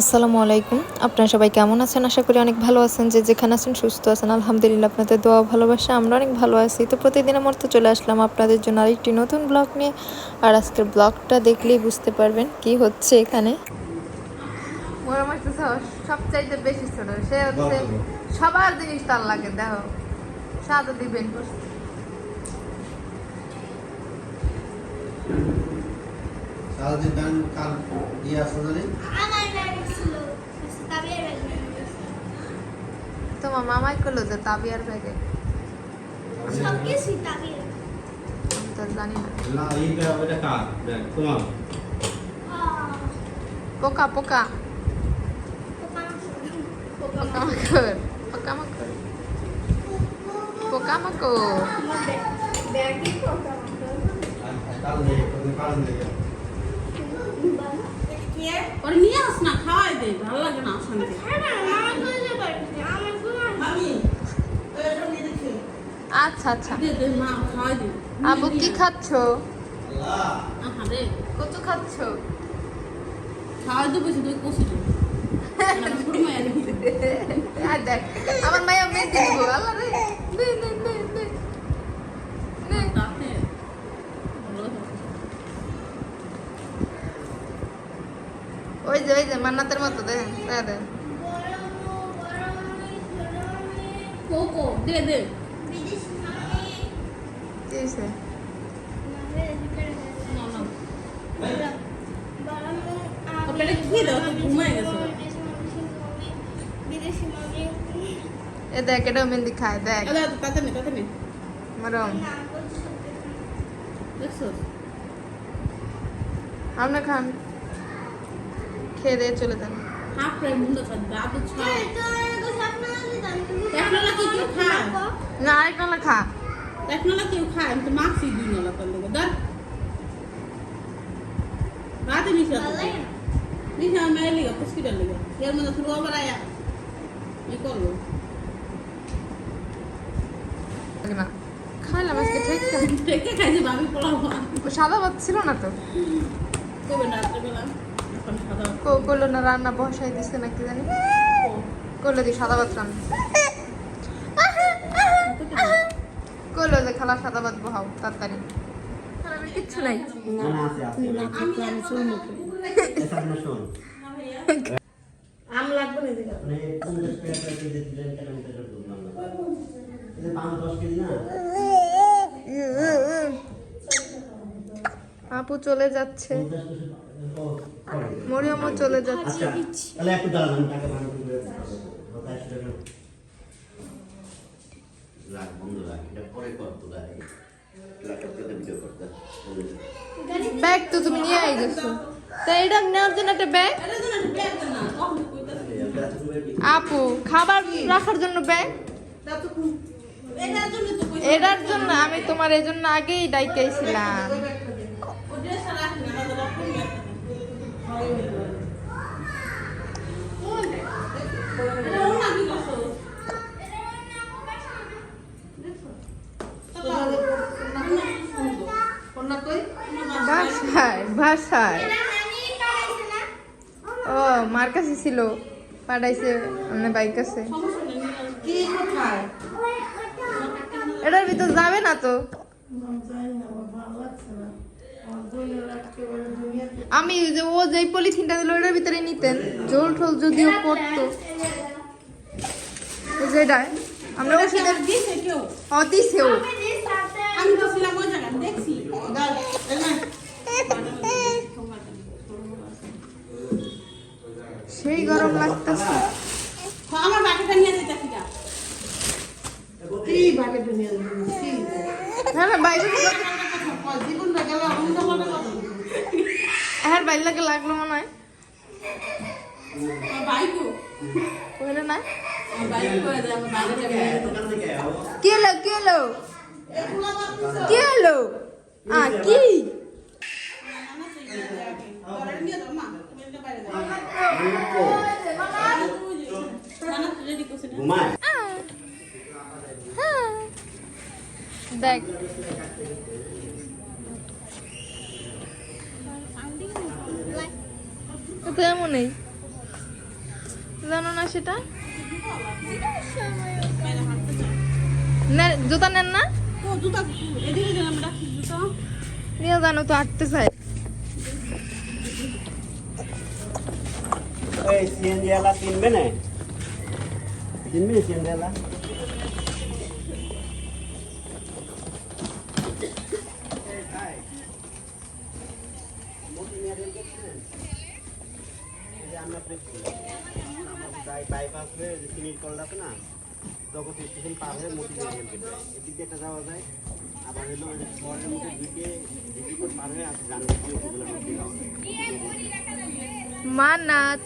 আসসালামু আলাইকুম। আপনারা সবাই কেমন আছেন? আশা করি অনেক ভালো আছেন। যে যেখানে আছেন সুস্থ আছেন। আলহামদুলিল্লাহ আপনাদের দোয়া ভালোবাসা আমরা অনেক ভালো আছি। তো প্রতিদিনের মতো চলে আসলাম আপনাদের জন্য আরেকটি নতুন ব্লগ নিয়ে। আর আজকের ব্লগটা দেখলেই বুঝতে পারবেন কি হচ্ছে এখানে। সবচাইতে বেশি ছোট। সে হচ্ছে সবার জিনিস তার লাগে দেখো। সাদা দিবেন সারাদিন গান কাল দিয়ে আসো জানি আমার ব্যাগ ছিল তাবিয়ার ব্যাগ নিয়ে গেছে। তোমার মামাই করল যে তাবিয়ার ব্যাগে সব কিছুই তাবিয়ার আমি তো জানি না না এইটা ওইটা কার দেখ তোমার আহ, পোকা পোকা পোকামাকড়। পোকামাকড় পোকামাকড় পোকামাকড় আমার ব্যাগ- ব্যাগই পোকামাকড়। ওরে নিয়ে আস না খাওয়াই দে ভালো লাগে অশান্তি আচ্ছা আচ্ছা। দে দে মা খাওয়াই দে। আবু কি খাচ্ছ? আল্লাহ আহা রে কচু খাচ্ছ? খাওয়াই দে বসে তুই কষি দে। ফুটমাই আর কি আর দেখ আমার মায়া মেয়ে দিব আল্লাহ রে নে নে নে নে নে তাতে ভালো লাগে। ওই যে ওই যে মান্নাতের মতো দেখেন দেখেন কোকো দে দে। এ দেখ এটাও মেহেন্দি খায় দেখ মরম আপনি খান খেয়ে দিয়ে চলে যান। না কি কেউ খায়? না আরেকটা না খা। দেখল না কেউ খায়? আমি তো মাখছি দুই নালা তার লেগে ধর। রাতে নিচে ভালো লাগে না? নিচে আমার মেয়ের পুষ্কিটার লেগে। এর মধ্যে শুরু আবার আয়া। করব? না খাইলাম আজকে ঠিক আছে। টেকে ভাবি পোলাও সাদা ভাত ছিল না তো? রাত্রেবেলা। করল না রান্না বসাই দিছে না কি জানি। করল দি সাদা ভাত রান্না। করল যে খালা সাদা ভাত বহাও তাড়াতাড়ি। কিচ্ছু নাই। আমি লাগবে না দিকে মানে পঞ্চাশ টাকা কেজি দিলেন কেন এটা বুঝলাম না। এই যে পাঁচ দশ কেজি না? আপু চলে যাচ্ছে। মরিয়মও চলে যাচ্ছে। আচ্ছা তাহলে একটু দাঁড়ান টাকা ভালো করে রাখ বন্ধ রাখ এটা পরে কর তো গাড়ি ব্যাগ তো তুমি নিয়ে আই গেছো তো এটা নেওয়ার জন্য একটা ব্যাগ? আপু খাবার রাখার জন্য ব্যাগ? এটার জন্য আমি তোমার এই জন্য আগেই ডাইকাইছিলাম ও ড্রেস রাখি না দাদা রাখুন পাঠাইছে না? ও মার কাছে ছিল পাঠাইছে মানে বাইক কোথায়? এটার ভিতর যাবে না তো? আমি যে ও যে পলিথিনটা দিল ওটার ভিতরে নিতেন জল ঠোল যদিও পড়তো। যেটা আমরা ওষুধের দিছে কেউ? ও আমি যে সাথে আমি তো ছিলাম ওই জায়গায় দেখছি। দাও এই না। সেই গরম লাগতেছে। আমার বাকিটা নিয়ে যেতেছি যা হ্যাঁ না বাইরে হ্যাঁ বাইরে লাগে লাগল মনে হয়। কইলে না? কি হলো কি হলো? কি হলো? আ কি? দেখ। তো এমনই। জানো না সেটা? জুতা নেন না? জানো তো আটতে চাই এই সিএনজি আলা কিনবে না? কিনবে সিএনজি আলা হয়ে সিমির আছে না তখন স্টেশন পার হয়ে মোটি এদিক দিয়ে একটা যাওয়া যায় আবার হলো ওই শহরের মধ্যে ঢুকে করে পার হয়ে মানাত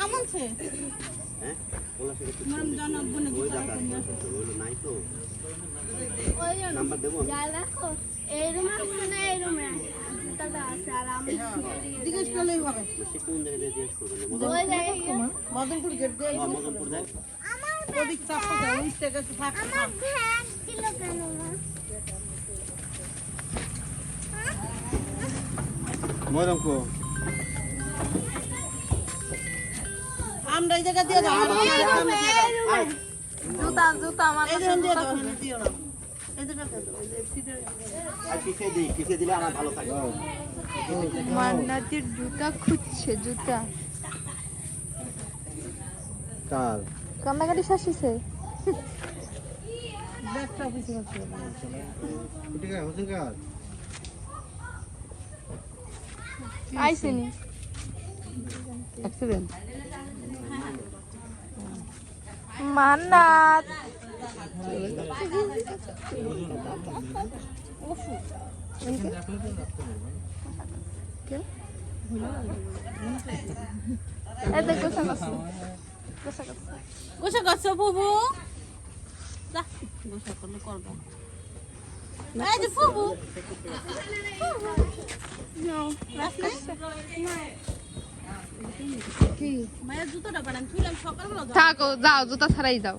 আমনছে হ্যাঁ? কলা শিখছে ম্যাডাম জানা বনে ওই দাদা ওইগুলো নাই তো। ওই নাম্বার দেবো দেখো এই রুমে আছে না এই রুমে জুতাটা আছে আর আমি জিজ্ঞেস করলেই হবে কোন জায়গায় জিজ্ঞেস করবেন ওই জায়গায় গিয়ে মদনপুর গেট দিয়ে মদনপুর দেখ ওদিক চাপা যায় ওই থেকে থাকতে আমার ভ্যান কেন এই জায়গা দিয়ে জুতা জুতা আমার এই জায়গা দিয়ে যাব না দিও না। মান্নাতের জুতা খুঁজছে জুতা। কাল কান্নাকাটি শাসিছে? আইসেনি। অ্যাক্সিডেন্ট মান্নাত গোসা করছে ফুবু যা গোসা করলে করব এই যে যাও থাকো যাও জুতা ছাড়াই যাও।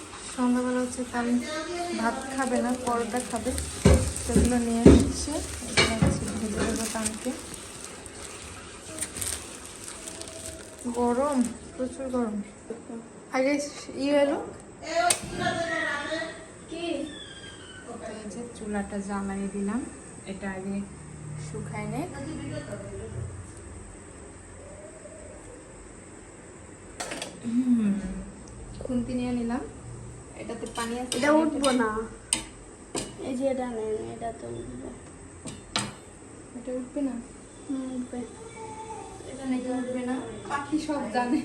সন্ধ্যাবেলা হচ্ছে তার ভাত খাবে না পরোটা খাবে। সেগুলো নিয়ে এসেছে। ভেজে দেবো তানকে। গরম প্রচুর গরম। আগে ইয়ে এলো কি? যে চুলাটা জ্বালাই দিলাম। এটা আগে শুকায় নে খুন্তি নিয়ে নিলাম। এটাতে পানি আছে এটা উঠবো না। এই যে এটা নেন এটা তো উঠবে। এটা উঠবে না? হুম, উঠবে। এটা নাকি উঠবে না? পাখি সব জানে।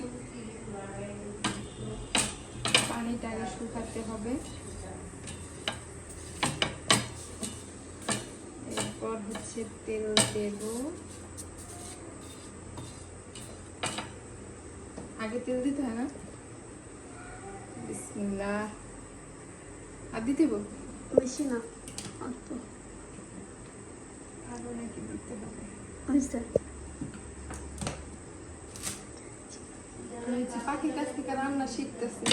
পানিটা আগে শুকাতে হবে। এরপর হচ্ছে তেল দেব। আগে তেল দিতে হয় না? বিসমিল্লাহ। আর দিতে হবে? বেশি না অল্প। আরও নাকি দিতে হবে। বুঝতে পাখির কাছ থেকে রান্না শিখতেছি।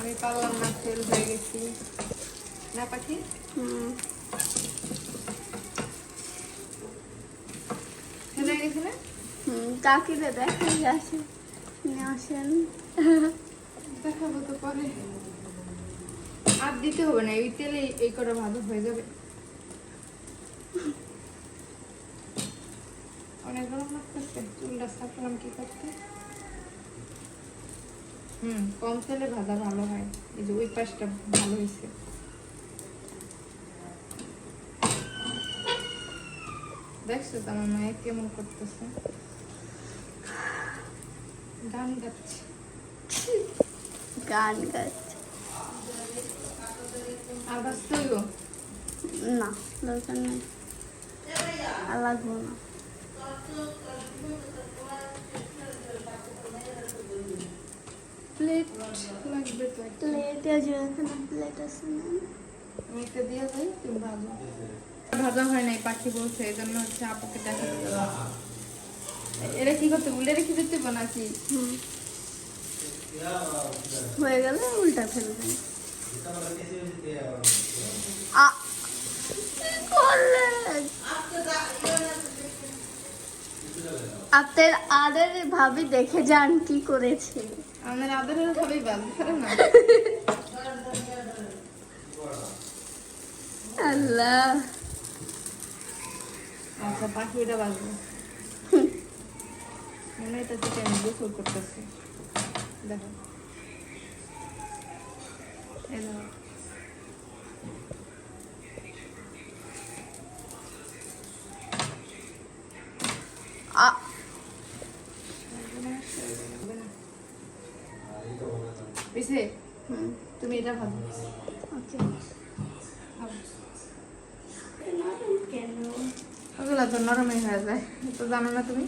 আমি পারলাম না ফেল হয়ে গেছি। না পাখি? হুম। ফেল হুম কাকিরে দেখাই আসে আসেন। দেখাবো তো পরে। আর দিতে হবে না এই তেলে এই কটা ভালো হয়ে যাবে। চুলটা সাফলাম কি করতে? হুম কম তেলে ভাজা ভালো হয়। এই যে ওই পাশটা ভালো হয়েছে। দেখছ তো আমার মায়ের কেমন করতেছে? গান গাচ্ছে। গান গাচ্ছে। আর বাঁচতে হইব? না দরকার নেই। আর লাগবো না। প্লেট লাগবে তো একটা। প্লেটে যে এখানে প্লেট আছে না? আমি একটা দিয়ে যাই তুমি ভাজো। ভাজা হয় নাই পাখি বলছে এই জন্য হচ্ছে আপুকে দেখা এরা কি করতে উল্টে রেখে দিতে নাকি? হুম। হয়ে গেলে উল্টা ফেলবেন আ আপনার আদের ভাবি দেখে যান কি করেছে। আমাদের আদরের সবাই বাদ না। আল্লাহ। আচ্ছা পাখি ওটা বাজবে মনে হয় এটা থেকে আমি গোসল করতেছি। দেখো এই দেখো আ বুঝছে হুম তুমি এটা ভালো। ওকে। ওগুলো তো নরমই হয়ে যায়। তো জানো না তুমি?